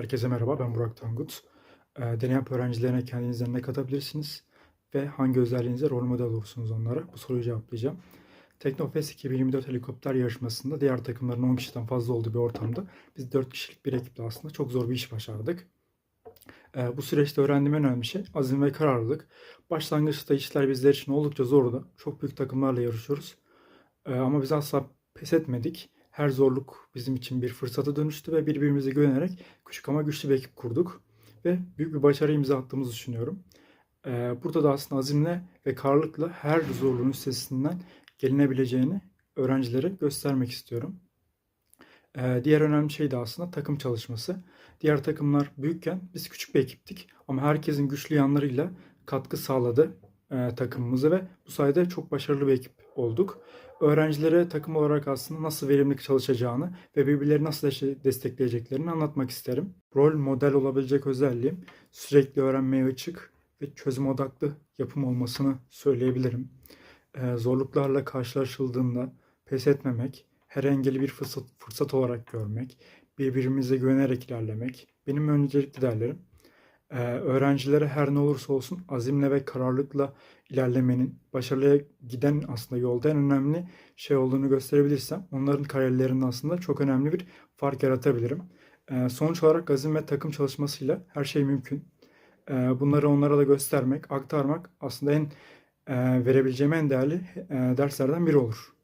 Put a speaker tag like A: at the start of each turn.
A: Herkese merhaba, ben Burak Tangut. Eee, deney yap öğrencilerine kendinizden ne katabilirsiniz ve hangi özelliğinize rol model olursunuz onlara? Bu soruyu cevaplayacağım. Teknofest 2024 helikopter yarışmasında diğer takımların 10 kişiden fazla olduğu bir ortamda biz 4 kişilik bir ekiple aslında çok zor bir iş başardık. Eee, bu süreçte öğrendiğim en önemli şey azim ve kararlılık. Başlangıçta işler bizler için oldukça zordu. Çok büyük takımlarla yarışıyoruz. Eee, ama biz asla pes etmedik. Her zorluk bizim için bir fırsata dönüştü ve birbirimize güvenerek küçük ama güçlü bir ekip kurduk. Ve büyük bir başarı imza attığımızı düşünüyorum. Eee, burada da aslında azimle ve kararlılıkla her zorluğun üstesinden gelinebileceğini öğrencilere göstermek istiyorum. Eee, diğer önemli şey de aslında takım çalışması. Diğer takımlar büyükken biz küçük bir ekiptik ama herkesin güçlü yanlarıyla katkı sağladı eee, takımımıza ve bu sayede çok başarılı bir ekip olduk. Öğrencilere takım olarak aslında nasıl verimli çalışacağını ve birbirlerini nasıl destek- destekleyeceklerini anlatmak isterim. Rol model olabilecek özelliğim sürekli öğrenmeye açık ve çözüm odaklı yapım olmasını söyleyebilirim. Eee, zorluklarla karşılaşıldığında pes etmemek, her engeli bir fırsat, fırsat olarak görmek, birbirimize güvenerek ilerlemek benim öncelikli değerlerim. Eee, öğrencilere her ne olursa olsun azimle ve kararlılıkla ilerlemenin başarıya giden aslında yolda en önemli şey olduğunu gösterebilirsem onların kariyerlerinde aslında çok önemli bir fark yaratabilirim. Eee, sonuç olarak azim ve takım çalışmasıyla her şey mümkün. Eee, bunları onlara da göstermek, aktarmak aslında en eee, verebileceğim en değerli eee, derslerden biri olur.